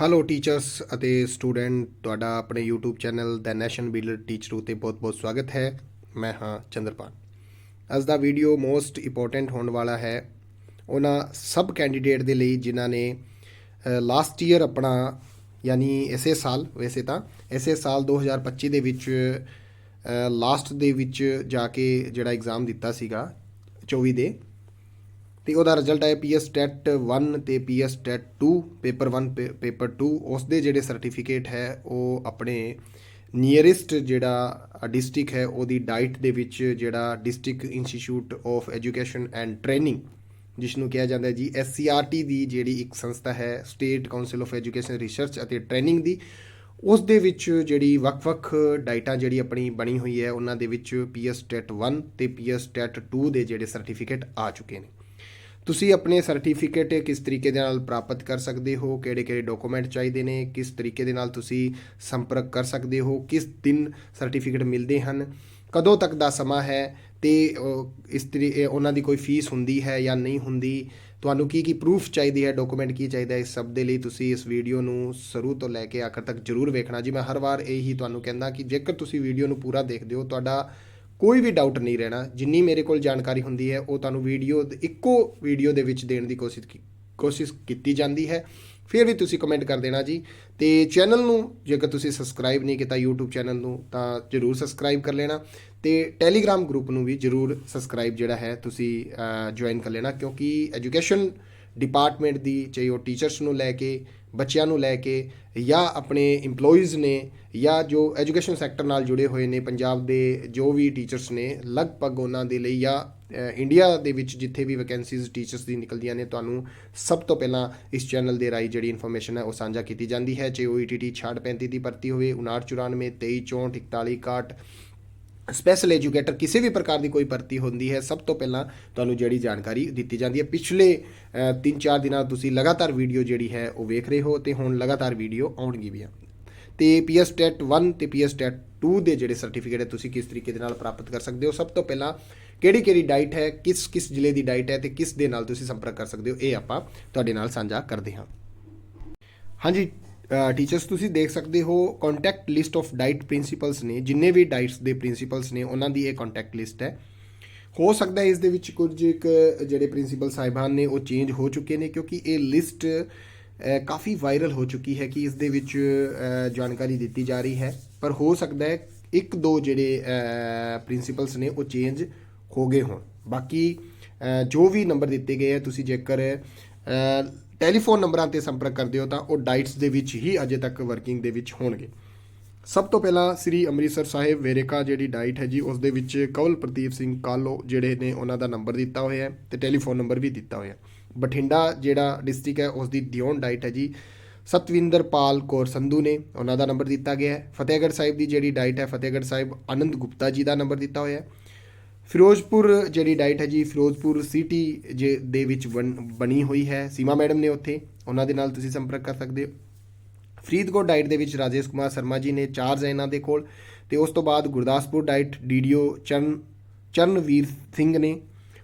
Hello teachers ਅਤੇ student ਤੁਹਾਡਾ ਆਪਣੇ YouTube ਚੈਨਲ ਦਾ ਨੈਸ਼ਨ ਬਿਲਡਰ ਟੀਚਰ ਉਤੇ ਬਹੁਤ-ਬਹੁਤ ਸਵਾਗਤ ਹੈ। ਮੈਂ ਹਾਂ ਚੰਦਰਪਾਲ। ਅੱਜ ਦਾ ਵੀਡੀਓ ਮੋਸਟ ਇੰਪੋਰਟੈਂਟ ਹੋਣ ਵਾਲਾ ਹੈ ਉਹਨਾਂ ਸਭ ਕੈਂਡੀਡੇਟ ਦੇ ਲਈ ਜਿਨ੍ਹਾਂ ਨੇ ਲਾਸਟ ਈਅਰ ਆਪਣਾ, ਯਾਨੀ ਇਸੇ ਸਾਲ, ਵੈਸੇ ਤਾਂ ਇਸੇ ਸਾਲ 2025 ਦੇ ਵਿੱਚ ਲਾਸਟ ਦੇ ਵਿੱਚ ਜਾ ਕੇ ਜਿਹੜਾ ਐਗਜ਼ਾਮ ਦਿੱਤਾ ਸੀਗਾ 24 ਦੇ ਤੇ ਉਹਦਾ ਰਿਜ਼ਲਟ ਆਇਆ ਪੀਐਸ ਟੈਟ 1 ਤੇ ਪੀਐਸ ਟੈਟ 2 ਪੇਪਰ 1 ਪੇਪਰ 2 ਉਸ ਦੇ ਜਿਹੜੇ ਸਰਟੀਫਿਕੇਟ ਹੈ, ਉਹ ਆਪਣੇ ਨੀਅਰੈਸਟ ਜਿਹੜਾ ਡਿਸਟ੍ਰਿਕਟ ਹੈ, ਉਹਦੀ ਡਾਈਟ ਦੇ ਵਿੱਚ ਜਿਹੜਾ district institute of education and training ਜਿਸ ਨੂੰ ਕਿਹਾ ਜਾਂਦਾ ਹੈ ਜੀ ਐਸਸੀਆਰਟੀ ਦੀ ਜਿਹੜੀ ਇੱਕ ਸੰਸਥਾ ਹੈ state council of education research ਅਤੇ ਟ੍ਰੇਨਿੰਗ ਦੀ ਉਸ ਦੇ ਵਿੱਚ ਜਿਹੜੀ ਵੱਖ-ਵੱਖ ਡਾਈਟਾਂ ਜਿਹੜੀ ਆਪਣੀ ਬਣੀ ਹੋਈ ਹੈ, ਉਹਨਾਂ ਦੇ ਵਿੱਚ ਪੀਐਸ ਟੈਟ 1 ਤੇ ਪੀਐਸ ਟੈਟ 2 ਦੇ ਜਿਹੜੇ ਸਰਟੀਫਿਕੇਟ ਆ ਚੁੱਕੇ ਨੇ। ਤੁਸੀਂ ਆਪਣੇ ਸਰਟੀਫਿਕੇਟ ਕਿਸ ਤਰੀਕੇ ਦੇ ਨਾਲ ਪ੍ਰਾਪਤ ਕਰ ਸਕਦੇ ਹੋ? ਕਿਹੜੇ-ਕਿਹੜੇ ਡਾਕੂਮੈਂਟ ਚਾਹੀਦੇ ਨੇ? ਕਿਸ ਤਰੀਕੇ ਦੇ ਨਾਲ ਤੁਸੀਂ ਸੰਪਰਕ ਕਰ ਸਕਦੇ ਹੋ? ਕਿਸ ਦਿਨ ਸਰਟੀਫਿਕੇਟ ਮਿਲਦੇ ਹਨ? ਕਦੋਂ ਤੱਕ ਦਾ ਸਮਾਂ ਹੈ? ਤੇ ਇਸ ਤਰੀ ਉਹਨਾਂ ਦੀ ਕੋਈ ਫੀਸ ਹੁੰਦੀ ਹੈ ਜਾਂ ਨਹੀਂ ਹੁੰਦੀ? ਤੁਹਾਨੂੰ ਕੀ ਕੀ ਪ੍ਰੂਫ ਚਾਹੀਦੀ ਹੈ? ਡਾਕੂਮੈਂਟ ਕੀ ਚਾਹੀਦਾ ਹੈ? ਇਸ ਸਭ ਦੇ ਲਈ ਤੁਸੀਂ ਇਸ ਵੀਡੀਓ ਨੂੰ ਸ਼ੁਰੂ ਤੋਂ ਲੈ ਕੇ ਆਖਰ ਤੱਕ ਜਰੂਰ ਵੇਖਣਾ। ਜੀ, ਮੈਂ ਹਰ ਵਾਰ ਇਹੀ ਤੁਹਾਨੂੰ ਕਹਿੰਦਾ ਕਿ ਜੇਕਰ ਤੁਸੀਂ ਵੀਡੀਓ ਨੂੰ ਪੂਰਾ ਦੇਖਦੇ ਹੋ, ਤੁਹਾਡਾ ਕੋਈ ਵੀ ਡਾਊਟ ਨਹੀਂ ਰਹਿਣਾ। ਜਿੰਨੀ ਮੇਰੇ ਕੋਲ ਜਾਣਕਾਰੀ ਹੁੰਦੀ ਹੈ, ਉਹ ਤੁਹਾਨੂੰ ਵੀਡੀਓ ਇੱਕੋ ਵੀਡੀਓ ਦੇ ਵਿੱਚ ਦੇਣ ਦੀ ਕੋਸ਼ਿਸ਼ ਕੀ- ਕੋਸ਼ਿਸ਼ ਕੀਤੀ ਜਾਂਦੀ ਹੈ। ਫਿਰ ਵੀ ਤੁਸੀਂ ਕਮੈਂਟ ਕਰ ਦੇਣਾ ਜੀ। ਤੇ ਚੈਨਲ ਨੂੰ ਜੇਕਰ ਤੁਸੀਂ ਸਬਸਕ੍ਰਾਈਬ ਨਹੀਂ ਕੀਤਾ YouTube ਚੈਨਲ ਨੂੰ, ਤਾਂ ਜਰੂਰ ਸਬਸਕ੍ਰਾਈਬ ਕਰ ਲੈਣਾ। ਤੇ ਟੈਲੀਗ੍ਰਾਮ ਗਰੁੱਪ ਨੂੰ ਵੀ ਜਰੂਰ ਸਬਸਕ੍ਰਾਈਬ ਜਿਹੜਾ ਹੈ, ਤੁਸੀਂ ਜੁਆਇਨ ਕਰ ਲੈਣਾ। ਕਿਉਂਕਿ ਐਜੂਕੇਸ਼ਨ ਡਿਪਾਰਟਮੈਂਟ ਦੀ, ਚਾਹੇ ਉਹ ਟੀਚਰਸ ਨੂੰ ਲੈ ਕੇ ਬੱਚਿਆਂ ਨੂੰ ਲੈ ਕੇ ਜਾਂ ਆਪਣੇ EMPLOYEES ਨੇ ਜਾਂ ਜੋ ਐਜੂਕੇਸ਼ਨ ਸੈਕਟਰ ਨਾਲ ਜੁੜੇ ਹੋਏ ਨੇ, ਪੰਜਾਬ ਦੇ ਜੋ ਵੀ ਟੀਚਰਸ ਨੇ, ਲਗਭਗ ਉਹਨਾਂ ਦੇ ਲਈ ਜਾਂ ਇੰਡੀਆ ਦੇ ਵਿੱਚ ਜਿੱਥੇ ਵੀ ਵੈਕੈਂਸੀਜ਼ ਟੀਚਰਸ ਦੀ ਨਿਕਲਦੀਆਂ ਨੇ, ਤੁਹਾਨੂੰ ਸਭ ਤੋਂ ਪਹਿਲਾਂ ਇਸ ਚੈਨਲ ਦੇ ਰਾਹੀਂ ਜਿਹੜੀ ਇਨਫੋਰਮੇਸ਼ਨ ਹੈ ਉਹ ਸਾਂਝਾ ਕੀਤੀ ਜਾਂਦੀ ਹੈ। ਚਾਹੇ ਉਹ ETT 65 ਦੀ ਭਰਤੀ ਹੋਵੇ 5994 2364 4161 ਸਪੈਸ਼ਲ ਐਜੂਕੇਟਰ ਕਿਸੇ ਵੀ ਪ੍ਰਕਾਰ ਦੀ ਕੋਈ ਭਰਤੀ ਹੁੰਦੀ ਹੈ, ਸਭ ਤੋਂ ਪਹਿਲਾਂ ਤੁਹਾਨੂੰ ਜਿਹੜੀ ਜਾਣਕਾਰੀ ਦਿੱਤੀ ਜਾਂਦੀ ਹੈ। ਪਿਛਲੇ 3-4 ਦਿਨਾਂ ਤੁਸੀਂ ਲਗਾਤਾਰ ਵੀਡੀਓ ਜਿਹੜੀ ਹੈ, ਉਹ ਵੇਖ ਰਹੇ ਹੋ ਤੇ ਹੁਣ ਲਗਾਤਾਰ ਵੀਡੀਓ ਆਉਣਗੀ ਵੀ ਤੇ ਪੀਐਸ ਟੈਟ 1 ਤੇ ਪੀਐਸ ਟੈਟ 2 ਦੇ ਜਿਹੜੇ ਸਰਟੀਫਿਕੇਟ ਹੈ, ਤੁਸੀਂ ਕਿਸ ਤਰੀਕੇ ਦੇ ਨਾਲ ਪ੍ਰਾਪਤ ਕਰ ਸਕਦੇ ਹੋ? ਸਭ ਤੋਂ ਪਹਿਲਾਂ ਕਿਹੜੀ ਕਿਹੜੀ ਡਾਈਟ ਹੈ ਕਿਸ ਕਿਸ ਜ਼ਿਲ੍ਹੇ ਦੀ ਡਾਈਟ ਹੈ ਤੇ ਕਿਸ ਦੇ ਨਾਲ ਤੁਸੀਂ ਸੰਪਰਕ ਕਰ ਸਕਦੇ ਹੋ, ਇਹ ਆਪਾਂ ਤੁਹਾਡੇ ਨਾਲ ਸਾਂਝਾ ਕਰਦੇ ਹਾਂ। ਹਾਂਜੀ ਟੀਚਰਸ ਤੁਸੀਂ ਦੇਖ ਸਕਦੇ ਹੋ contact list of DIET principals ਨੇ, ਜਿੰਨੇ ਵੀ ਡਾਈਟਸ ਦੇ ਪ੍ਰਿੰਸੀਪਲਸ ਨੇ, ਉਹਨਾਂ ਦੀ ਇਹ ਕੰਟੈਕਟ ਲਿਸਟ ਹੈ। ਹੋ ਸਕਦਾ ਹੈ ਇਸ ਦੇ ਵਿੱਚ ਕੁਝ ਇੱਕ ਜਿਹੜੇ ਪ੍ਰਿੰਸੀਪਲ ਸਾਹਿਬਾਨ ਨੇ, ਉਹ ਚੇਂਜ ਹੋ ਚੁੱਕੇ ਨੇ, ਕਿਉਂਕਿ ਇਹ ਲਿਸਟ ਕਾਫੀ ਵਾਇਰਲ ਹੋ ਚੁੱਕੀ ਹੈ ਕਿ ਇਸ ਦੇ ਵਿੱਚ ਜਾਣਕਾਰੀ ਦਿੱਤੀ ਜਾ ਰਹੀ ਹੈ। ਪਰ ਹੋ ਸਕਦਾ ਹੈ ਇੱਕ ਦੋ ਜਿਹੜੇ ਪ੍ਰਿੰਸੀਪਲਸ ਨੇ, ਉਹ ਚੇਂਜ ਹੋ ਗਏ ਹੋਣ। ਬਾਕੀ ਜੋ ਵੀ ਨੰਬਰ ਦਿੱਤੇ ਗਏ ਆ ਤੁਸੀਂ ਜੇਕਰ ਟੈਲੀਫੋਨ ਨੰਬਰਾਂ ਤੇ ਸੰਪਰਕ ਕਰਦੇ ਹੋ ਤਾਂ ਉਹ ਡਾਈਟਸ ਦੇ ਵਿੱਚ ਹੀ ਅਜੇ ਤੱਕ ਵਰਕਿੰਗ ਦੇ ਵਿੱਚ ਹੋਣਗੇ। ਸਭ ਤੋਂ ਪਹਿਲਾਂ ਸ੍ਰੀ ਅੰਮ੍ਰਿਤਸਰ ਸਾਹਿਬ ਵੇਰੇਕਾ ਜਿਹੜੀ ਡਾਈਟ ਹੈ ਜੀ, ਉਸ ਦੇ ਵਿੱਚ ਕਵਲ ਪ੍ਰਦੀਪ ਸਿੰਘ ਕਾਲੋ ਜਿਹੜੇ ਨੇ ਉਹਨਾਂ ਦਾ ਨੰਬਰ ਦਿੱਤਾ ਹੋਇਆ ਹੈ ਤੇ ਟੈਲੀਫੋਨ ਨੰਬਰ ਵੀ ਦਿੱਤਾ ਹੋਇਆ ਬਠਿੰਡਾ ਜਿਹੜਾ ਡਿਸਟ੍ਰਿਕਟ ਹੈ, ਉਸ ਦੀ ਦਿਓਨ ਡਾਈਟ ਹੈ ਜੀ ਸਤਵਿੰਦਰਪਾਲ ਕੌਰ ਸੰਧੂ ਨੇ ਉਹਨਾਂ ਦਾ ਨੰਬਰ ਦਿੱਤਾ ਗਿਆ ਹੈ। ਫਤਿਹਗੜ੍ਹ ਸਾਹਿਬ ਦੀ ਜਿਹੜੀ ਡਾਈਟ ਹੈ, ਫਤਿਹਗੜ੍ਹ ਸਾਹਿਬ ਆਨੰਦ ਗੁਪਤਾ ਜੀ ਦਾ ਨੰਬਰ ਦਿੱਤਾ ਹੋਇਆ ਹੈ। ਫਿਰੋਜ਼ਪੁਰ, ਜਿਹੜੀ ਡਾਈਟ ਹੈ ਜੀ, ਫਿਰੋਜ਼ਪੁਰ ਸਿਟੀ ਜੇ ਦੇ ਵਿੱਚ ਬਣ- ਬਣੀ ਹੋਈ ਹੈ, ਸੀਮਾ ਮੈਡਮ ਨੇ ਉੱਥੇ, ਉਹਨਾਂ ਦੇ ਨਾਲ ਤੁਸੀਂ ਸੰਪਰਕ ਕਰ ਸਕਦੇ ਹੋ। ਫਰੀਦਕੋਟ ਡਾਈਟ ਦੇ ਵਿੱਚ ਰਾਜੇਸ਼ ਕੁਮਾਰ ਸ਼ਰਮਾ ਜੀ ਨੇ ਚਾਰਜ ਹੈ ਇਹਨਾਂ ਦੇ ਕੋਲ, ਤੇ ਉਸ ਤੋਂ ਬਾਅਦ ਗੁਰਦਾਸਪੁਰ ਡਾਈਟ ਡੀਡੀਓ ਚਰਨ, ਚਰਨਵੀਰ ਸਿੰਘ ਨੇ,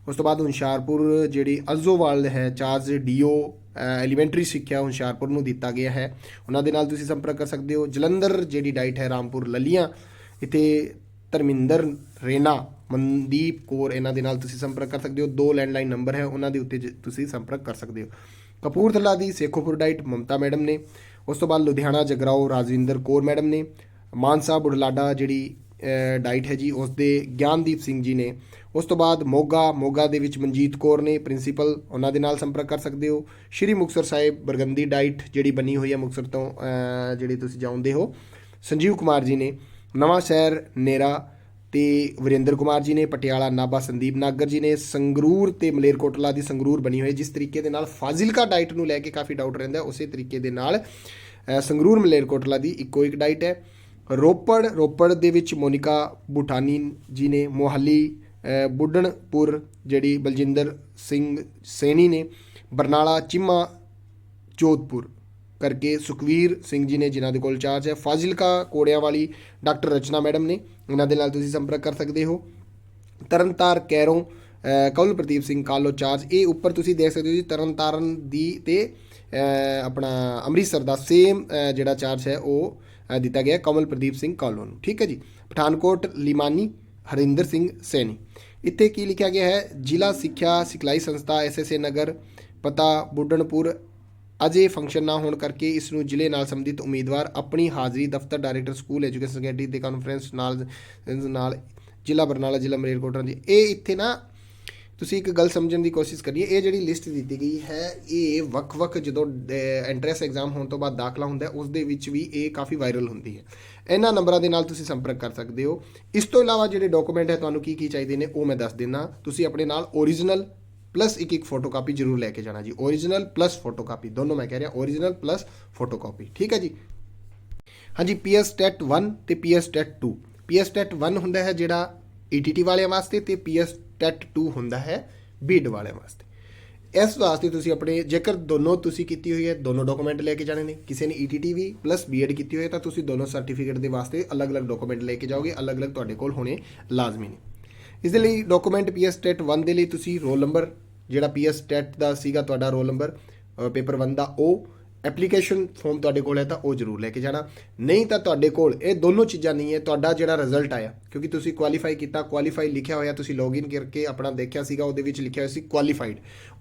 ਉਸ ਤੋਂ ਬਾਅਦ ਹੁਸ਼ਿਆਰਪੁਰ, ਜਿਹੜੀ ਅਜ਼ੋਵਾਲ ਹੈ, ਚਾਰਜ ਡੀਓ ਐਲੀਮੈਂਟਰੀ ਸਿੱਖਿਆ ਹੁਸ਼ਿਆਰਪੁਰ ਨੂੰ ਦਿੱਤਾ ਗਿਆ ਹੈ। ਉਹਨਾਂ ਦੇ ਨਾਲ ਤੁਸੀਂ ਸੰਪਰਕ ਕਰ ਸਕਦੇ ਹੋ। ਜਲੰਧਰ, ਜਿਹੜੀ ਡਾਈਟ ਹੈ, ਰਾਮਪੁਰ, ਲਲੀਆਂ, ਇੱਥੇ ਧਰਮਿੰਦਰ ਰੇਨਾ ਮਨਦੀਪ ਕੌਰ ਇਹਨਾਂ ਦੇ ਨਾਲ ਤੁਸੀਂ ਸੰਪਰਕ ਕਰ ਸਕਦੇ ਹੋ। ਦੋ ਲੈਂਡਲਾਈਨ ਨੰਬਰ ਹੈ ਉਹਨਾਂ ਦੇ ਉੱਤੇ ਜ- ਤੁਸੀਂ ਸੰਪਰਕ ਕਰ ਸਕਦੇ ਹੋ। ਕਪੂਰਥਲਾ ਦੀ ਸੇਖੋਪੁਰ ਡਾਈਟ ਮਮਤਾ ਮੈਡਮ ਨੇ ਉਸ ਤੋਂ ਬਾਅਦ ਲੁਧਿਆਣਾ ਜਗਰਾਓ ਰਾਜਵਿੰਦਰ ਕੌਰ ਮੈਡਮ ਨੇ ਮਾਨਸਾ ਬੁਢਲਾਡਾ ਜਿਹੜੀ ਡਾਈਟ ਹੈ ਜੀ ਉਸ ਦੇ ਗਿਆਨਦੀਪ ਸਿੰਘ ਜੀ ਨੇ ਉਸ ਤੋਂ ਬਾਅਦ ਮੋਗਾ ਮੋਗਾ ਦੇ ਵਿੱਚ ਮਨਜੀਤ ਕੌਰ ਨੇ ਪ੍ਰਿੰਸੀਪਲ ਉਹਨਾਂ ਦੇ ਨਾਲ ਸੰਪਰਕ ਕਰ ਸਕਦੇ ਹੋ। ਸ਼੍ਰੀ ਮੁਕਤਸਰ ਸਾਹਿਬ ਬਰਗੰਦੀ ਡਾਈਟ ਜਿਹੜੀ ਬਣੀ ਹੋਈ ਹੈ ਮੁਕਤਸਰ ਤੋਂ ਅਹ, ਜਿਹੜੀ ਤੁਸੀਂ ਜਾਣਦੇ ਹੋ ਸੰਜੀਵ ਕੁਮਾਰ ਜੀ ਨੇ ਨਵਾਂ ਸ਼ਹਿਰ ਨੇਰਾ ਤੇ ਵਰਿੰਦਰ ਕੁਮਾਰ ਜੀ ਨੇ, ਪਟਿਆਲਾ ਨਾਭਾ ਸੰਦੀਪ ਨਾਗਰ ਜੀ ਨੇ, ਸੰਗਰੂਰ ਤੇ ਮਲੇਰਕੋਟਲਾ ਦੀ ਸੰਗਰੂਰ ਬਣੀ ਹੋਈ ਜਿਸ ਤਰੀਕੇ ਦੇ ਨਾਲ ਫਾਜ਼ਿਲਕਾ ਡਾਈਟ ਨੂੰ ਲੈ ਕੇ ਕਾਫੀ ਡਾਊਟ ਰਹਿੰਦਾ ਉਸੇ ਤਰੀਕੇ ਦੇ ਨਾਲ ਸੰਗਰੂਰ ਮਲੇਰਕੋਟਲਾ ਦੀ ਇੱਕੋ ਇੱਕ ਡਾਈਟ ਹੈ। ਰੋਪੜ ਰੋਪੜ ਦੇ ਵਿੱਚ ਮੋਨਿਕਾ ਬੁਟਾਨੀ ਜੀ ਨੇ, ਮੋਹਾਲੀ ਬੁੱਢਣਪੁਰ ਜਿਹੜੀ ਬਲਜਿੰਦਰ ਸਿੰਘ ਸੈਣੀ ਨੇ, ਬਰਨਾਲਾ, ਚਿਮਾ, ਜੋਧਪੁਰ। ਕਰਕੇ ਸੁਖਵੀਰ ਸਿੰਘ ਜੀ ਨੇ ਜਿਨ੍ਹਾਂ ਦੇ ਕੋਲ ਚਾਰਜ ਹੈ ਫਾਜ਼ਿਲਕਾ ਕੋੜਿਆਂ ਵਾਲੀ ਡਾਕਟਰ ਰਚਨਾ ਮੈਡਮ ਨੇ ਇਹਨਾਂ ਦੇ ਨਾਲ ਤੁਸੀਂ ਸੰਪਰਕ ਕਰ ਸਕਦੇ ਹੋ। ਤਰਨਤਾਰ ਕੈਰੋਂ ਅ, ਕੌਲ ਪ੍ਰਦੀਪ ਸਿੰਘ ਕਾਲੋ ਚਾਰਜ ਇਹ ਉੱਪਰ ਤੁਸੀਂ ਦੇਖ ਸਕਦੇ ਹੋ ਜੀ ਤਰਨਤਾਰਨ ਦੀ ਤੇ ਆਪਣਾ ਅੰਮ੍ਰਿਤਸਰ ਦਾ ਸੇਮ ਜਿਹੜਾ ਚਾਰਜ ਹੈ ਉਹ ਦਿੱਤਾ ਗਿਆ ਕਮਲ ਪ੍ਰਦੀਪ ਸਿੰਘ ਕਾਲੋ ਨੂੰ। ਠੀਕ ਹੈ ਜੀ? ਪਠਾਨਕੋਟ ਲਿਮਾਨੀ ਹਰਿੰਦਰ ਸਿੰਘ ਸੈਣੀ। ਇੱਥੇ ਕੀ ਲਿਖਿਆ ਗਿਆ ਹੈ? ਜ਼ਿਲ੍ਹਾ ਸਿੱਖਿਆ ਸਿਖਲਾਈ ਸੰਸਥਾ ਐਸਐਸਏ ਨਗਰ ਪਤਾ ਬੁੱਢਣਪੁਰ ਅਜੇ ਫੰਕਸ਼ਨ ਨਾ ਹੋਣ ਕਰਕੇ ਇਸ ਨੂੰ ਜ਼ਿਲ੍ਹੇ ਨਾਲ ਸੰਬੰਧਿਤ ਉਮੀਦਵਾਰ ਆਪਣੀ ਹਾਜ਼ਰੀ ਦਫ਼ਤਰ ਡਾਇਰੈਕਟਰ ਸਕੂਲ ਐਜੂਕੇਸ਼ਨ ਸੈਕਟਰੀ ਦੇ ਕਾਨਫਰੰਸ ਨਾਲ ਨਾਲ ਜ਼ਿਲ੍ਹਾ ਬਰਨਾਲਾ, ਜ਼ਿਲ੍ਹਾ ਮਲੇਰਕੋਟਲਾ ਦੀ ਇਹ ਇੱਥੇ ਨਾ ਤੁਸੀਂ ਇੱਕ ਗੱਲ ਸਮਝਣ ਦੀ ਕੋਸ਼ਿਸ਼ ਕਰੀਏ, ਇਹ ਜਿਹੜੀ ਲਿਸਟ ਦਿੱਤੀ ਗਈ ਹੈ, ਇਹ ਵੱਖ-ਵੱਖ ਜਦੋਂ ਐਂਟਰੈਂਸ ਐਗਜ਼ਾਮ ਹੋਣ ਤੋਂ ਬਾਅਦ ਦਾਖਲਾ ਹੁੰਦਾ ਉਸ ਦੇ ਵਿੱਚ ਵੀ ਇਹ ਕਾਫੀ ਵਾਇਰਲ ਹੁੰਦੀ ਹੈ। ਇਹਨਾਂ ਨੰਬਰਾਂ ਦੇ ਨਾਲ ਤੁਸੀਂ ਸੰਪਰਕ ਕਰ ਸਕਦੇ ਹੋ। ਇਸ ਤੋਂ ਇਲਾਵਾ ਜਿਹੜੇ ਡਾਕੂਮੈਂਟ ਹੈ, ਤੁਹਾਨੂੰ ਕੀ ਕੀ ਚਾਹੀਦੇ ਨੇ, ਉਹ ਮੈਂ ਦੱਸ ਦਿੰਦਾ। ਤੁਸੀਂ ਆਪਣੇ ਨਾਲ ਓਰੀਜਨਲ ਪਲੱਸ ਇੱਕ ਇੱਕ ਫੋਟੋਕਾਪੀ ਜ਼ਰੂਰ ਲੈ ਕੇ ਜਾਣਾ ਜੀ। ਓਰੀਜਨਲ ਪਲੱਸ ਫੋਟੋਕਾਪੀ ਦੋਨੋਂ ਮੈਂ ਕਹਿ ਰਿਹਾ ਓਰੀਜਨਲ ਪਲੱਸ ਫੋਟੋਕਾਪੀ ਠੀਕ ਹੈ ਜੀ? ਹਾਂਜੀ ਪੀਐਸ ਟੈਟ 1 ਤੇ ਪੀਐਸ ਟੈਟ 2 ਪੀਐਸ ਟੈਟ 1 ਹੁੰਦਾ ਹੈ ਜਿਹੜਾ ਈਟੀਟੀ ਵਾਲਿਆਂ ਵਾਸਤੇ ਤੇ ਪੀਐਸ ਟੈਟ 2 ਹੁੰਦਾ ਹੈ ਬੀਡ ਵਾਲਿਆਂ ਵਾਸਤੇ। ਇਸ ਵਾਸਤੇ ਤੁਸੀਂ ਆਪਣੇ, ਜੇਕਰ ਦੋਨੋਂ ਤੁਸੀਂ ਕੀਤੀ ਹੋਈ ਹੈ, ਦੋਨੋਂ ਡਾਕੂਮੈਂਟ ਲੈ ਕੇ ਜਾਣੇ ਨੇ, ਕਿਸੇ ਨੇ ਈਟੀਟੀ ਵੀ ਪਲੱਸ ਬੀਐਡ ਕੀਤੀ ਹੋਈ ਹੈ, ਤਾਂ ਤੁਸੀਂ ਦੋਨੋਂ ਸਰਟੀਫਿਕੇਟ ਦੇ ਵਾਸਤੇ ਅਲੱਗ-ਅਲੱਗ ਡਾਕੂਮੈਂਟ ਲੈ ਕੇ ਜਾਓਗੇ, ਅਲੱਗ-ਅਲੱਗ ਤੁਹਾਡੇ ਕੋਲ ਹੋਣੇ ਲਾਜ਼ਮੀ ਨੇ। ਇਸ ਦੇ ਲਈ ਡਾਕੂਮੈਂਟ ਪੀਐਸ ਟੈਟ 1 ਦੇ ਲਈ ਤੁਸੀਂ ਰੋਲ ਨੰਬਰ ਜਿਹੜਾ ਪੀਐਸ ਟੈਟ ਦਾ ਸੀਗਾ ਤੁਹਾਡਾ ਰੋਲ ਨੰਬਰ ਪੇਪਰ 1 ਦਾ, ਉਹ ਐਪਲੀਕੇਸ਼ਨ ਫਾਰਮ ਤੁਹਾਡੇ ਕੋਲ ਹੈ ਤਾਂ ਉਹ ਜ਼ਰੂਰ ਲੈ ਕੇ ਜਾਣਾ। ਨਹੀਂ ਤਾਂ ਤੁਹਾਡੇ ਕੋਲ ਇਹ ਦੋਨੋਂ ਚੀਜ਼ਾਂ ਨਹੀਂ ਹੈ, ਤੁਹਾਡਾ ਜਿਹੜਾ ਰਿਜ਼ਲਟ ਆਇਆ, ਕਿਉਂਕਿ ਤੁਸੀਂ ਕੁਆਲੀਫਾਈ ਕੀਤਾ ਕੁਆਲੀਫਾਈ ਲਿਖਿਆ ਹੋਇਆ, ਤੁਸੀਂ ਲੌਗਇਨ ਕਰਕੇ ਆਪਣਾ ਦੇਖਿਆ ਸੀਗਾ, ਉਹਦੇ ਵਿੱਚ ਲਿਖਿਆ ਹੋਇਆ ਸੀ ਕੁਆਲੀਫਾਈਡ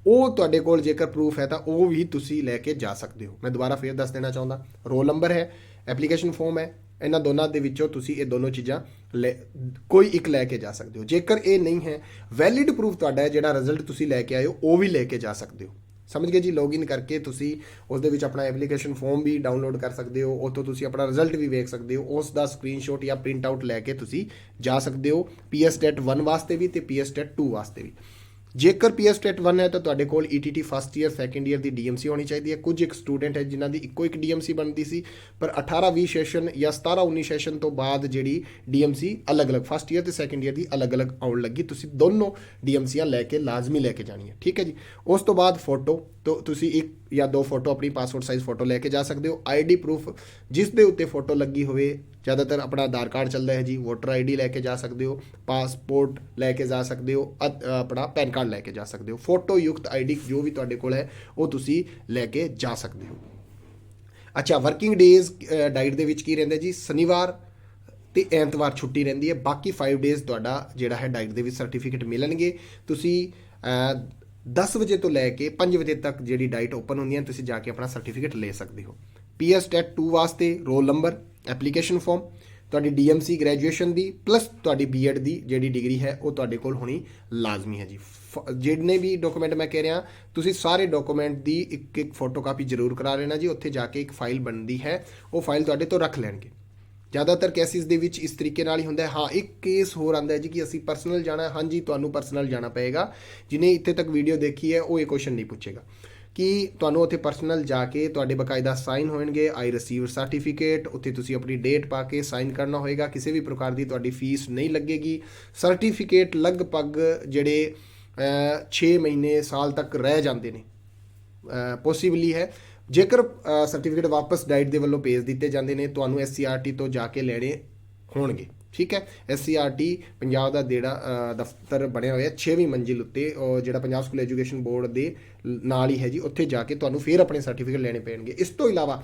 ਉਹ ਤੁਹਾਡੇ ਕੋਲ ਜੇਕਰ ਪ੍ਰੂਫ ਹੈ ਤਾਂ ਉਹ ਵੀ ਤੁਸੀਂ ਲੈ ਕੇ ਜਾ ਸਕਦੇ ਹੋ। ਮੈਂ ਦੁਬਾਰਾ ਫੇਰ ਦੱਸ ਦੇਣਾ ਚਾਹੁੰਦਾ ਰੋਲ ਨੰਬਰ ਹੈ ਐਪਲੀਕੇਸ਼ਨ ਫਾਰਮ ਹੈ ਇਹਨਾਂ ਦੋਨਾਂ ਦੇ ਵਿੱਚੋਂ ਤੁਸੀਂ ਇਹ ਦੋਨੋਂ ਚੀਜ਼ਾਂ ਲੈ- ਕੋਈ ਇੱਕ ਲੈ ਕੇ ਜਾ ਸਕਦੇ ਹੋ। ਜੇਕਰ ਇਹ ਨਹੀਂ ਹੈ ਵੈਲਿਡ ਪ੍ਰੂਫ ਤੁਹਾਡਾ ਹੈ, ਜਿਹੜਾ ਰਿਜ਼ਲਟ ਤੁਸੀਂ ਲੈ ਕੇ ਆਏ ਹੋ, ਉਹ ਵੀ ਲੈ ਕੇ ਜਾ ਸਕਦੇ ਹੋ। ਸਮਝ ਗਏ ਜੀ? ਲੌਗਇਨ ਕਰਕੇ ਤੁਸੀਂ ਉਸ ਦੇ ਵਿੱਚ ਆਪਣਾ ਐਪਲੀਕੇਸ਼ਨ ਫਾਰਮ ਵੀ ਡਾਊਨਲੋਡ ਕਰ ਸਕਦੇ ਹੋ, ਉੱਥੋਂ ਤੁਸੀਂ ਆਪਣਾ ਰਿਜ਼ਲਟ ਵੀ ਵੇਖ ਸਕਦੇ ਹੋ, ਉਸ ਦਾ ਸਕਰੀਨਸ਼ਾਟ ਜਾਂ ਪ੍ਰਿੰਟ ਆਊਟ ਲੈ ਕੇ ਤੁਸੀਂ ਜਾ ਸਕਦੇ ਹੋ ਪੀਐਸ ਟੈਟ 1 ਵਾਸਤੇ ਵੀ ਤੇ ਪੀਐਸ ਟੈਟ 2 ਵਾਸਤੇ ਵੀ। ਜੇਕਰ ਪੀਐਸ ਟੈਟ 1 ਹੈ ਤਾਂ ਤੁਹਾਡੇ ਕੋਲ ETT first year second year ਦੀ ਡੀਐਮਸੀ ਹੋਣੀ ਚਾਹੀਦੀ ਹੈ। ਕੁਝ ਇੱਕ ਸਟੂਡੈਂਟ ਹੈ ਜਿਨ੍ਹਾਂ ਦੀ ਇੱਕੋ ਇੱਕ ਡੀਐਮਸੀ ਬਣਦੀ ਸੀ, ਪਰ 18 20 ਸੈਸ਼ਨ ਜਾਂ 17 19 ਸੈਸ਼ਨ ਤੋਂ ਬਾਅਦ ਜਿਹੜੀ ਡੀਐਮਸੀ ਅਲੱਗ-ਅਲੱਗ ਫਸਟ ਈਅਰ ਤੇ ਸੈਕੰਡ ਈਅਰ ਦੀ ਅਲੱਗ-ਅਲੱਗ ਆਉਣ ਲੱਗੀ। ਤੁਸੀਂ ਦੋਨੋਂ ਡੀਐਮਸੀਆਂ ਲੈ ਕੇ, ਲਾਜ਼ਮੀ ਲੈ ਕੇ ਜਾਣੀ ਹੈ ਠੀਕ ਹੈ ਜੀ? ਉਸ ਤੋਂ ਬਾਅਦ ਫੋਟੋ ਤੋਂ ਤੁਸੀਂ ਇੱਕ ਜਾਂ ਦੋ ਫੋਟੋ ਆਪਣੀ ਪਾਸਪੋਰਟ ਸਾਈਜ਼ ਫੋਟੋ ਲੈ ਕੇ ਜਾ ਸਕਦੇ ਹੋ। ਆਈਡੀ ਪ੍ਰੂਫ ਜਿਸ ਦੇ ਉੱਤੇ ਫੋਟੋ ਲੱਗੀ ਹੋਵੇ ਜ਼ਿਆਦਾਤਰ ਆਪਣਾ ਆਧਾਰ ਕਾਰਡ ਚੱਲਦਾ ਹੈ ਜੀ ਵੋਟਰ ਆਈਡੀ ਲੈ ਕੇ ਜਾ ਸਕਦੇ ਹੋ ਪਾਸਪੋਰਟ ਲੈ ਕੇ ਜਾ ਸਕਦੇ ਹੋ ਅ- ਆਪਣਾ ਪੈਨ ਕਾਰਡ ਲੈ ਕੇ ਜਾ ਸਕਦੇ ਹੋ ਫੋਟੋ ਯੁਕਤ ਆਈਡੀ ਜੋ ਵੀ ਤੁਹਾਡੇ ਕੋਲ ਹੈ ਉਹ ਤੁਸੀਂ ਲੈ ਕੇ ਜਾ ਸਕਦੇ ਹੋ। ਅੱਛਾ ਵਰਕਿੰਗ ਡੇਜ਼ ਡਾਈਟ ਦੇ ਵਿੱਚ ਕੀ ਰਹਿੰਦਾ ਜੀ? ਸ਼ਨੀਵਾਰ ਤੇ ਐਤਵਾਰ ਛੁੱਟੀ ਰਹਿੰਦੀ ਹੈ ਬਾਕੀ 5 ਡੇਜ਼ ਤੁਹਾਡਾ ਜਿਹੜਾ ਹੈ ਡਾਈਟ ਦੇ ਵਿੱਚ ਸਰਟੀਫਿਕੇਟ ਮਿਲਣਗੇ। ਤੁਸੀਂ ਅਹ, 10 ਵਜੇ ਤੋਂ ਲੈ ਕੇ 5 ਵਜੇ ਤੱਕ ਜਿਹੜੀ ਡਾਈਟ ਓਪਨ ਹੁੰਦੀ ਹੈ ਤੁਸੀਂ ਜਾ ਕੇ ਆਪਣਾ ਸਰਟੀਫਿਕੇਟ ਲੈ ਸਕਦੇ ਹੋ। ਪੀਐਸ ਟੈਟ 2 ਵਾਸਤੇ ਰੋਲ ਨੰਬਰ ਐਪਲੀਕੇਸ਼ਨ ਫਾਰਮ ਤੁਹਾਡੀ ਡੀਐਮਸੀ ਗ੍ਰੈਜੂਏਸ਼ਨ ਦੀ ਪਲੱਸ ਤੁਹਾਡੀ ਬੀਐਡ ਦੀ ਜਿਹੜੀ ਡਿਗਰੀ ਹੈ, ਉਹ ਤੁਹਾਡੇ ਕੋਲ ਹੋਣੀ ਲਾਜ਼ਮੀ ਹੈ ਜੀ। ਫ- ਜਿੰਨੇ ਵੀ ਡਾਕੂਮੈਂਟ ਮੈਂ ਕਹਿ ਰਿਹਾ, ਤੁਸੀਂ ਸਾਰੇ ਡਾਕੂਮੈਂਟ ਦੀ ਇੱਕ ਇੱਕ ਫੋਟੋਕਾਪੀ ਜ਼ਰੂਰ ਕਰਾ ਲੈਣਾ ਜੀ, ਉੱਥੇ ਜਾ ਕੇ ਇੱਕ ਫਾਈਲ ਬਣਦੀ ਹੈ, ਉਹ ਫਾਈਲ ਤੁਹਾਡੇ ਤੋਂ ਰੱਖ ਲੈਣਗੇ। ਜ਼ਿਆਦਾਤਰ ਕੇਸਿਸ ਦੇ ਵਿੱਚ ਇਸ ਤਰੀਕੇ ਨਾਲ ਹੀ ਹੁੰਦਾ ਹੈ। ਹਾਂ, ਇੱਕ ਕੇਸ ਹੋਰ ਆਂਦਾ ਹੈ ਜੀ ਕਿ ਅਸੀਂ ਪਰਸਨਲ ਜਾਣਾ ਹਾਂਜੀ, ਤੁਹਾਨੂੰ ਪਰਸਨਲ ਜਾਣਾ ਪਏਗਾ। ਜਿਨੇ ਇੱਥੇ ਤੱਕ ਵੀਡੀਓ ਦੇਖੀ ਹੈ, ਉਹ ਇਹ ਕੁਐਸਚਨ ਨਹੀਂ ਪੁੱਛੇਗਾ। ਕਿ ਤੁਹਾਨੂੰ ਉੱਥੇ ਪਰਸਨਲ ਜਾ ਕੇ ਤੁਹਾਡੇ ਬਕਾਇਦਾ ਸਾਈਨ ਹੋਣਗੇ ਆਈ ਰਿਸੀਵ ਸਰਟੀਫਿਕੇਟ ਉੱਥੇ ਤੁਸੀਂ ਆਪਣੀ ਡੇਟ ਪਾ ਕੇ ਸਾਈਨ ਕਰਨਾ ਹੋਏਗਾ, ਕਿਸੇ ਵੀ ਪ੍ਰਕਾਰ ਦੀ ਤੁਹਾਡੀ ਫੀਸ ਨਹੀਂ ਲੱਗੇਗੀ। ਸਰਟੀਫਿਕੇਟ ਲਗਭਗ ਜਿਹੜੇ 6 ਮਹੀਨੇ, ਸਾਲ ਤੱਕ ਰਹਿ ਜਾਂਦੇ ਨੇ। ਪੋਸੀਬਲੀ ਹੈ। ਜੇਕਰ ਸਰਟੀਫਿਕੇਟ ਵਾਪਸ ਡਾਈਟ ਦੇ ਵੱਲੋਂ ਭੇਜ ਦਿੱਤੇ ਜਾਂਦੇ ਨੇ, ਤੁਹਾਨੂੰ ਐਸਸੀਆਰਟੀ ਤੋਂ ਜਾ ਕੇ ਲੈਣੇ ਹੋਣਗੇ। ਠੀਕ ਹੈ? ਐਸਸੀਆਰਟੀ ਪੰਜਾਬ ਦਾ ਜਿਹੜਾ ਦਫ਼ਤਰ ਬਣਿਆ ਹੋਇਆ 6ਵੀਂ ਮੰਜ਼ਿਲ ਉੱਤੇ, ਉਹ ਜਿਹੜਾ ਪੰਜਾਬ ਸਕੂਲ ਐਜੂਕੇਸ਼ਨ ਬੋਰਡ ਦੇ ਨਾਲ ਹੀ ਹੈ ਜੀ, ਉੱਥੇ ਜਾ ਕੇ ਤੁਹਾਨੂੰ ਫੇਰ ਆਪਣੇ ਸਰਟੀਫਿਕੇਟ ਲੈਣੇ ਪੈਣਗੇ। ਇਸ ਤੋਂ ਇਲਾਵਾ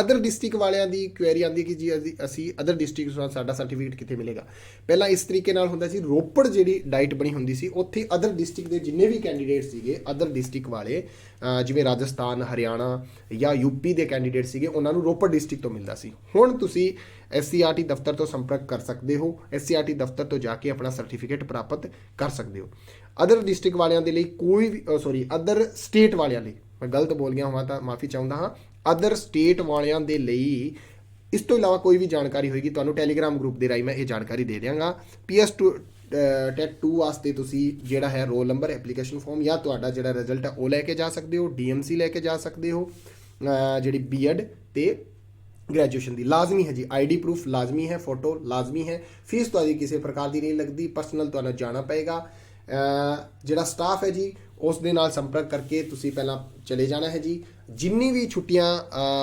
ਅਦਰ ਡਿਸਟ੍ਰਿਕਟ ਵਾਲਿਆਂ ਦੀ ਕੁਐਰੀ ਆਉਂਦੀ ਕਿ ਜੀ ਅਸੀਂ- ਅਦਰ ਡਿਸਟ੍ਰਿਕਟ ਤੋਂ ਸਾਡਾ ਸਰਟੀਫਿਕੇਟ ਕਿੱਥੇ ਮਿਲੇਗਾ? ਪਹਿਲਾਂ ਇਸ ਤਰੀਕੇ ਨਾਲ ਹੁੰਦਾ ਸੀ, ਰੋਪੜ ਜਿਹੜੀ ਡਾਈਟ ਬਣੀ ਹੁੰਦੀ ਸੀ, ਉੱਥੇ ਅਦਰ ਡਿਸਟ੍ਰਿਕਟ ਦੇ ਜਿੰਨੇ ਵੀ ਕੈਂਡੀਡੇਟ ਸੀਗੇ ਅਦਰ ਡਿਸਟ੍ਰਿਕਟ ਵਾਲੇ ਜਿਵੇਂ ਰਾਜਸਥਾਨ, ਹਰਿਆਣਾ ਜਾਂ ਯੂਪੀ ਦੇ ਕੈਂਡੀਡੇਟ ਸੀਗੇ, ਉਹਨਾਂ ਨੂੰ ਰੋਪੜ ਡਿਸਟ੍ਰਿਕਟ ਤੋਂ ਮਿਲਦਾ ਸੀ। ਹੁਣ ਤੁਸੀਂ ਐਸਸੀਆਰਟੀ ਦਫ਼ਤਰ ਤੋਂ ਸੰਪਰਕ ਕਰ ਸਕਦੇ ਹੋ ਐਸਸੀਆਰਟੀ ਦਫ਼ਤਰ ਤੋਂ ਜਾ ਕੇ ਆਪਣਾ ਸਰਟੀਫਿਕੇਟ ਪ੍ਰਾਪਤ ਕਰ ਸਕਦੇ ਹੋ। ਅਦਰ ਡਿਸਟ੍ਰਿਕਟ ਵਾਲਿਆਂ ਦੇ ਲਈ ਕੋਈ ਵੀ ਸੌਰੀ ਅਦਰ ਸਟੇਟ ਵਾਲਿਆਂ ਲਈ। ਮੈਂ ਗਲਤ ਬੋਲ ਗਿਆ ਹਾਂ ਤਾਂ ਮਾਫੀ ਚਾਹੁੰਦਾ ਹਾਂ। ਅਦਰ ਸਟੇਟ ਵਾਲਿਆਂ ਦੇ ਲਈ ਇਸ ਤੋਂ ਇਲਾਵਾ ਕੋਈ ਵੀ ਜਾਣਕਾਰੀ ਹੋਏਗੀ, ਤੁਹਾਨੂੰ ਟੈਲੀਗ੍ਰਾਮ ਗਰੁੱਪ ਦੇ ਰਾਹੀਂ ਮੈਂ ਇਹ ਜਾਣਕਾਰੀ ਦੇ ਦਿਆਂਗਾ। PS2 ਟੈਟ 2 ਵਾਸਤੇ ਤੁਸੀਂ ਜਿਹੜਾ ਹੈ ਰੋਲ ਨੰਬਰ ਐਪਲੀਕੇਸ਼ਨ ਫਾਰਮ ਜਾਂ ਤੁਹਾਡਾ ਜਿਹੜਾ ਰਿਜ਼ਲਟ ਹੈ, ਉਹ ਲੈ ਕੇ ਜਾ ਸਕਦੇ ਹੋ ਡੀਐਮਸੀ ਲੈ ਕੇ ਜਾ ਸਕਦੇ ਹੋ, ਅਹ, ਜਿਹੜੀ ਬੀਐਡ ਤੇ ਗ੍ਰੈਜੂਏਸ਼ਨ ਦੀ। ਲਾਜ਼ਮੀ ਹੈ ਜੀ ਆਈਡੀ ਪ੍ਰੂਫ ਲਾਜ਼ਮੀ ਹੈ ਫੋਟੋ ਲਾਜ਼ਮੀ ਹੈ। ਫੀਸ ਤੁਹਾਡੀ ਕਿਸੇ ਪ੍ਰਕਾਰ ਦੀ ਨਹੀਂ ਲੱਗਦੀ ਪਰਸਨਲ ਤੁਹਾਨੂੰ ਜਾਣਾ ਪਏਗਾ। ਜਿਹੜਾ ਸਟਾਫ ਹੈ ਜੀ ਉਸ ਦੇ ਨਾਲ ਸੰਪਰਕ ਕਰਕੇ ਤੁਸੀਂ ਪਹਿਲਾਂ ਚਲੇ ਜਾਣਾ ਹੈ ਜੀ। ਜਿੰਨੀ ਵੀ ਛੁੱਟੀਆਂ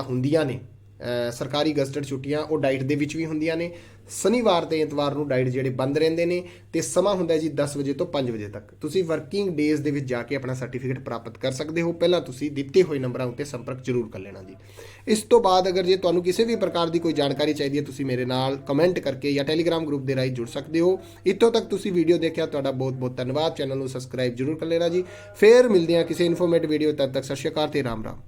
ਹੁੰਦੀਆਂ ਨੇ ਸਰਕਾਰੀ ਗਜ਼ਟਡ ਛੁੱਟੀਆਂ, ਉਹ ਡਾਈਟ ਦੇ ਵਿੱਚ ਵੀ ਹੁੰਦੀਆਂ ਨੇ। ਸ਼ਨੀਵਾਰ ਤੇ ਐਤਵਾਰ ਨੂੰ ਡਾਈਟ ਜਿਹੜੇ ਬੰਦ ਰਹਿੰਦੇ ਨੇ ਤੇ ਸਮਾਂ ਹੁੰਦਾ ਜੀ 10 ਵਜੇ ਤੋਂ 5 ਵਜੇ ਤੱਕ। ਤੁਸੀਂ ਵਰਕਿੰਗ ਡੇਜ਼ ਦੇ ਵਿੱਚ ਜਾ ਕੇ ਆਪਣਾ ਸਰਟੀਫਿਕੇਟ ਪ੍ਰਾਪਤ ਕਰ ਸਕਦੇ ਹੋ। ਪਹਿਲਾਂ ਤੁਸੀਂ ਦਿੱਤੇ ਹੋਏ ਨੰਬਰਾਂ ਉੱਤੇ ਸੰਪਰਕ ਜ਼ਰੂਰ ਕਰ ਲੈਣਾ ਜੀ। ਇਸ ਤੋਂ ਬਾਅਦ ਅਗਰ ਜੇ ਤੁਹਾਨੂੰ ਕਿਸੇ ਵੀ ਪ੍ਰਕਾਰ ਦੀ ਕੋਈ ਜਾਣਕਾਰੀ ਚਾਹੀਦੀ ਹੈ, ਤੁਸੀਂ ਮੇਰੇ ਨਾਲ ਕਮੈਂਟ ਕਰਕੇ ਜਾਂ ਟੈਲੀਗ੍ਰਾਮ ਗਰੁੱਪ ਦੇ ਰਾਹੀਂ ਜੁੜ ਸਕਦੇ ਹੋ। ਇੱਥੋਂ ਤੱਕ ਤੁਸੀਂ ਵੀਡੀਓ ਦੇਖਿਆ, ਤੁਹਾਡਾ ਬਹੁਤ ਬਹੁਤ ਧੰਨਵਾਦ। ਚੈਨਲ ਨੂੰ ਸਬਸਕ੍ਰਾਈਬ ਜ਼ਰੂਰ ਕਰ ਲੈਣਾ ਜੀ। ਫੇਰ ਮਿਲਦੇ ਹਾਂ ਕਿਸੇ ਇਨਫੋਰਮੇਟਿਵ ਵੀਡੀਓ ਤਦ ਤੱਕ। ਸਤਿ ਸ਼੍ਰੀ ਅਕਾਲ ਤੇ ਰਾਮ ਰਾਮ